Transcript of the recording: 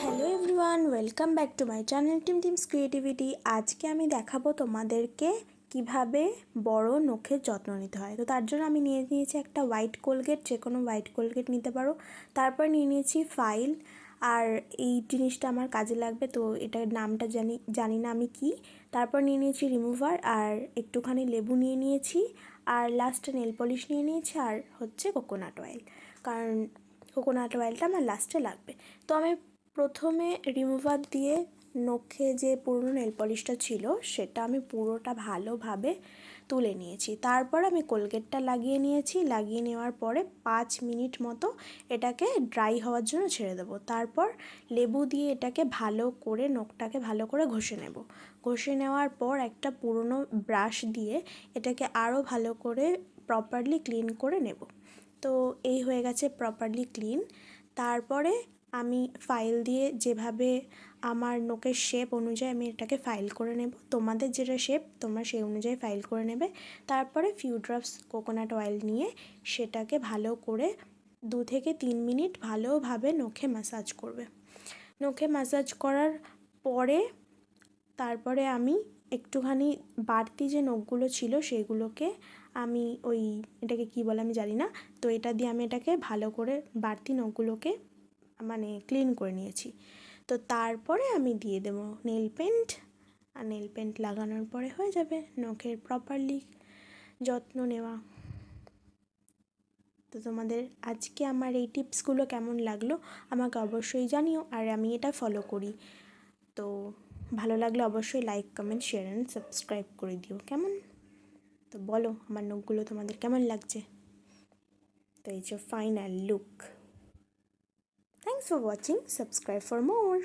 Hello everyone welcome back to my channel team teams creativity আজকে আমি দেখাবো তোমাদেরকে কীভাবে বড় নখের যত্ন নিতে হয়। তো তার জন্য আমি নিয়ে নিয়েছি একটা হোয়াইট কোলগেট যে কোনো হোয়াইট কোলগেট নিতে পারো। তারপর নিয়ে নিয়েছি ফাইল আর এই জিনিসটা আমার কাজে লাগবে, তো এটার নামটা জানি জানি না আমি কি। তারপর নিয়ে নিয়েছি রিমুভার আর একটুখানি লেবু নিয়ে নিয়েছি আর লাস্টে নেল পলিশ নিয়ে নিয়েছি আর হচ্ছে কোকোনাট অয়েল কারণ কোকোনাট অয়েলটা আমার লাস্টে লাগবে। তো আমি প্রথমে রিমুভার দিয়ে নখে যে পুরনো নেল পলিশটা ছিল, সেটা আমি পুরোটা ভালোভাবে তুলে নিয়েছি। তারপর আমি কোলগেটটা লাগিয়ে নিয়েছি। লাগিয়ে নেওয়ার পরে পাঁচ মিনিট মতো এটাকে ড্রাই হওয়ার জন্য ছেড়ে দেবো। তারপর লেবু দিয়ে এটাকে ভালো করে, নখটাকে ভালো করে ঘষে নেব। ঘষে নেওয়ার পর একটা পুরনো ব্রাশ দিয়ে এটাকে আরও ভালো করে প্রপারলি ক্লিন করে নেব। তো এই হয়ে গেছে প্রপারলি ক্লিন তারপরে আমি ফাইল দিয়ে যেভাবে আমার নোকের শেপ অনুযায়ী আমি এটাকে ফাইল করে নেব। তোমাদের যেটা শেপ তোমরা সেই অনুযায়ী ফাইল করে নেবে। তারপরে ফিউ ড্রপস কোকোনাট অয়েল নিয়ে সেটাকে ভালো করে দু থেকে তিন মিনিট ভালোভাবে নখে ম্যাসাজ করবে। নখে ম্যাসাজ করার পরে তারপরে আমি একটুখানি বাড়তি যে নখগুলো ছিল সেগুলোকে আমি ওই এটাকে কী বলে আমি জানি না, তো এটা দিয়ে আমি এটাকে ভালো করে বাড়তি নখগুলোকে মানে ক্লিন করে নিয়েছি। তো তারপরে আমি দিয়ে দেবো নেল পেন্ট আর নেল পেন্ট লাগানোর পরে হয়ে যাবে নখের প্রপারলি যত্ন নেওয়া। তো তোমাদের আজকে আমার এই টিপসগুলো কেমন লাগল আমাকে অবশ্যই জানিও আর আমি এটা ফলো করি। তো ভালো লাগলে অবশ্যই like comment share and subscribe করে দিও। কেমন? তো বলো আমার নখগুলো তোমাদের কেমন লাগছে? তো এই যে final look Thanks for watching. Subscribe for more.